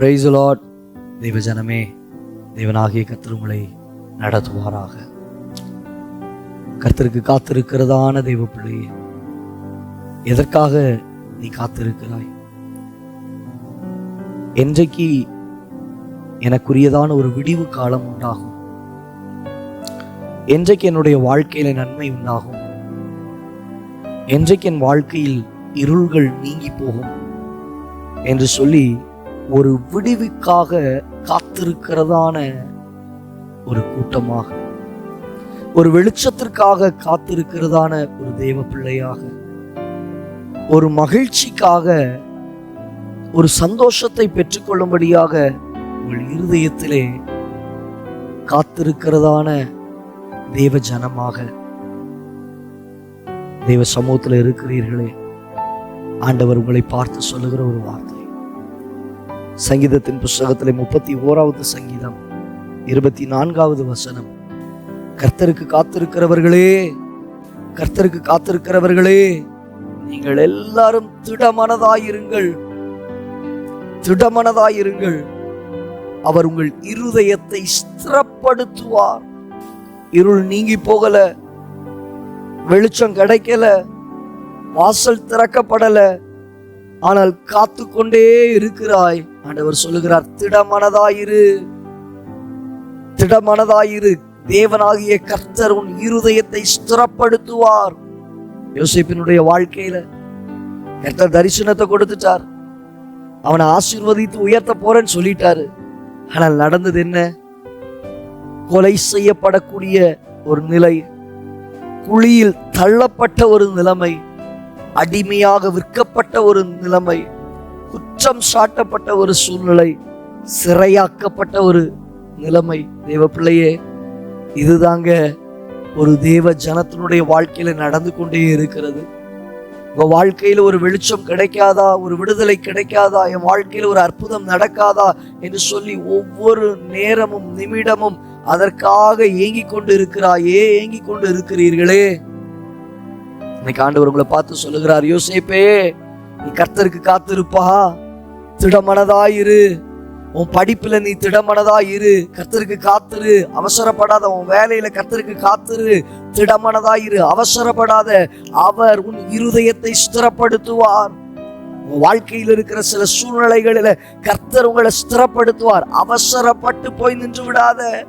Price lot தெய்வ ஜனமே தேவனாகிய கத்தர் உங்களை நடத்துவாராக. கர்த்தருக்கு காத்திருக்கிறதான தெய்வ பிள்ளையே எதற்காக நீ காத்திருக்கிறாய்? என்றைக்கு எனக்குரியதான ஒரு விடிவு காலம் உண்டாகும்? என்றைக்கு என்னுடைய வாழ்க்கையில நன்மை உண்டாகும்? என்றைக்கு என் வாழ்க்கையில் இருள்கள் நீங்கி போகும்? என்று சொல்லி ஒரு விடிவுக்காக காத்திருக்கிறதான ஒரு கூட்டமாக ஒரு வெளிச்சத்திற்காக காத்திருக்கிறதான ஒரு தேவ பிள்ளையாக ஒரு மகிழ்ச்சிக்காக ஒரு சந்தோஷத்தை பெற்றுக்கொள்ளும்படியாக உங்கள் இருதயத்திலே காத்திருக்கிறதான தேவ ஜனமாக தேவ சமூகத்தில் இருக்கிறீர்களே. ஆண்டவர் உங்களை பார்த்து சொல்லுகிற ஒரு வார்த்தை. சங்கீதத்தின் புஸ்தகத்திலே முப்பத்தி ஓராவது சங்கீதம் இருபத்தி நான்காவது வசனம். கர்த்தருக்கு காத்திருக்கிறவர்களே கர்த்தருக்கு காத்திருக்கிறவர்களே நீங்கள் எல்லாரும் திடமனதாயிருங்கள். திடமனதாயிருங்கள். அவர் உங்கள் இருதயத்தை ஸ்திரப்படுத்துவார். இருள் நீங்கி போகல வெளிச்சம் கிடைக்கல வாசல் திறக்கப்படல ஆனால் காத்து கொண்டே இருக்கிறாய். ஆண்டவர் சொல்லுகிறார் திடமனதாயிரு. திடமனதாயிரு. தேவனாகிய கர்த்தர் உன் இருதயத்தை ஸ்திரப்படுத்துவார். யோசிப்பினுடைய வாழ்க்கையில கர்த்தர் தரிசனத்தை கொடுத்துட்டார். அவனை ஆசீர்வதித்து உயர்த்த போறேன்னு சொல்லிட்டாரு. ஆனால் நடந்தது என்ன? கொலை செய்யப்படக்கூடிய ஒரு நிலை. குழியில் தள்ளப்பட்ட ஒரு நிலைமை. அடிமையாக விற்கப்பட்ட ஒரு நிலைமை. குற்றம் சாட்டப்பட்ட ஒரு சூழ்நிலை சிறையாக்கப்பட்ட ஒரு நிலைமை. தேவ பிள்ளையே இதுதாங்க ஒரு தேவ ஜனத்தினுடைய வாழ்க்கையில நடந்து கொண்டே இருக்கிறது. உங்க வாழ்க்கையில ஒரு வெளிச்சம் கிடைக்காதா? ஒரு விடுதலை கிடைக்காதா? என் வாழ்க்கையில ஒரு அற்புதம் நடக்காதா? என்று சொல்லி ஒவ்வொரு நேரமும் நிமிடமும் அதற்காக ஏங்கிக் கொண்டு இருக்கிறாயே ஏங்கிக் கொண்டு இருக்கிறீர்களே. இன்னைக்கு ஆண்டவர் உங்களை பார்த்து சொல்லுகிறார் யோசேப்பே நீ கர்த்தருக்கு காத்திருப்பா. திடமனதாயிரு. உன் படிப்புல நீ திடமனதாயிரு. கர்த்தருக்கு காத்திரு. அவசரப்படாத உன் வேலையில கர்த்தருக்கு காத்திரு. திடமனதாயிரு. அவசரப்படாத அவர் உன் இருதயத்தை ஸ்திரப்படுத்துவார். உன் வாழ்க்கையில் இருக்கிற சில சூழ்நிலைகளில கர்த்தர் உங்களை ஸ்திரப்படுத்துவார். அவசரப்பட்டு போய் நின்று விடாத.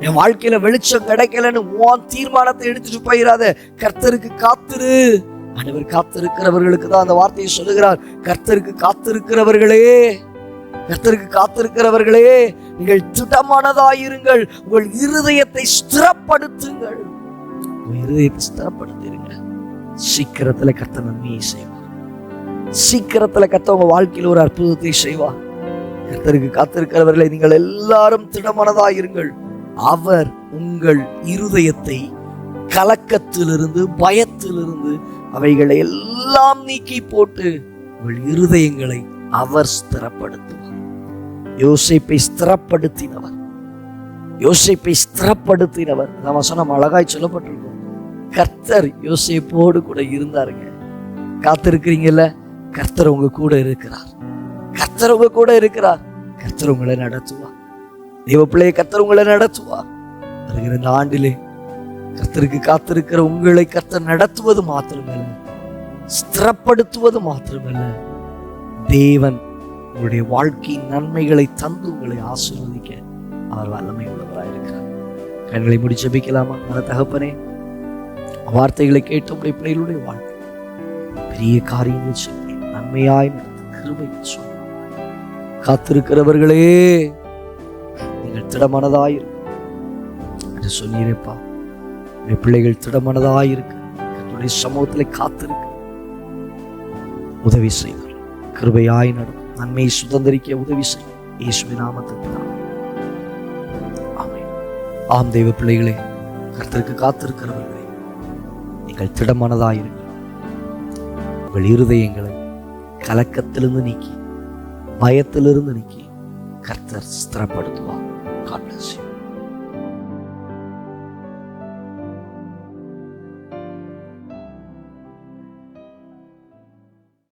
என் வாழ்க்கையில வெளிச்சம் கிடைக்கலன்னு உன் தீர்மானத்தை எடுத்துட்டு போயிடாத கர்த்தருக்கு காத்திரு. ஆண்டவர் காத்திருக்கிறவர்களுக்கு தான் அந்த வார்த்தையை சொல்லுகிறார். கர்த்தருக்கு காத்திருக்கிறவர்களே கர்த்தருக்கு காத்திருக்கிறவர்களே நீங்கள் திடமானதாயிருங்கள். உங்கள் இருதயத்தை ஸ்திரப்படுத்துங்கள். உங்கள் இருதயத்தை ஸ்திரப்படுத்திருங்க சீக்கிரத்துல கர்த்த நன்மையை செய்வார். சீக்கிரத்துல கர்த்த உங்க வாழ்க்கையில் ஒரு அற்புதத்தை செய்வார். கர்த்தருக்கு காத்திருக்கிறவர்களை நீங்கள் எல்லாரும் திடமானதாயிருங்கள். அவர் உங்கள் இருதயத்தை கலக்கத்திலிருந்து பயத்திலிருந்து அவைகளை எல்லாம் நீக்கி போட்டு உங்கள் இருதயங்களை அவர் ஸ்திரப்படுத்துவார். யோசிப்பை ஸ்திரப்படுத்தினவர். யோசிப்பை ஸ்திரப்படுத்தினவர். நம்ம வசனம் அழகாய் சொல்லப்பட்டிருக்கும். கர்த்தர் யோசிப்போடு கூட இருந்தாருங்க. காத்திருக்கிறீங்கல்ல? கர்த்தர் உங்க கூட இருக்கிறார். கர்த்தர் உங்க கூட இருக்கிறார். கர்த்தர் உங்களை நடத்துவார். தெய்வ பிள்ளையை கர்த்தர் உங்களை நடத்துவார். வருகிற இந்த ஆண்டிலே கர்த்தருக்கு காத்திருக்கிற உங்களை கர்த்தர் நடத்துவது மாத்திரமல்ல. ஸ்திரப்படுத்துவது மாத்திரமல்ல. தேவன் உங்களுடைய வாழ்க்கையின் நன்மைகளை தந்து உங்களை ஆசீர்வதிக்க அவர் வல்லமை உள்ளவராயிருக்கிறார் கண்களை முடி ஜெபிக்கலாமா? மன தகப்பனே வார்த்தைகளை கேட்ட உடைய பிள்ளைகளுடைய வாழ்க்கை பெரிய காரியங்கள் செய்ய நன்மையாய் நடத்த கிருபை காத்திருக்கிறவர்களே நீங்கள் திடமனதாயிரு என்று சொன்னீரேப்பா. உடைய பிள்ளைகள் திடமனதாயிருக்கு கர்த்தருடைய சமூகத்தில் காத்திருக்கு. உதவி செய்தார் கிருபையாய் நடும் நன்மையை சுதந்திரிக்க உதவி செய்யும் இயேசுவின் நாமத்துக்கு தான் ஆம் தெய்வ பிள்ளைகளே கர்த்தருக்கு காத்திருக்கிறவர்களே நீங்கள் திடமனதாயிருங்கள் உங்கள் இருதயங்களை கலக்கத்திலிருந்து நீக்கி பயத்திலிருந்து நீக்கி கர்த்தர் ஸ்திரப்படுத்துவார். God.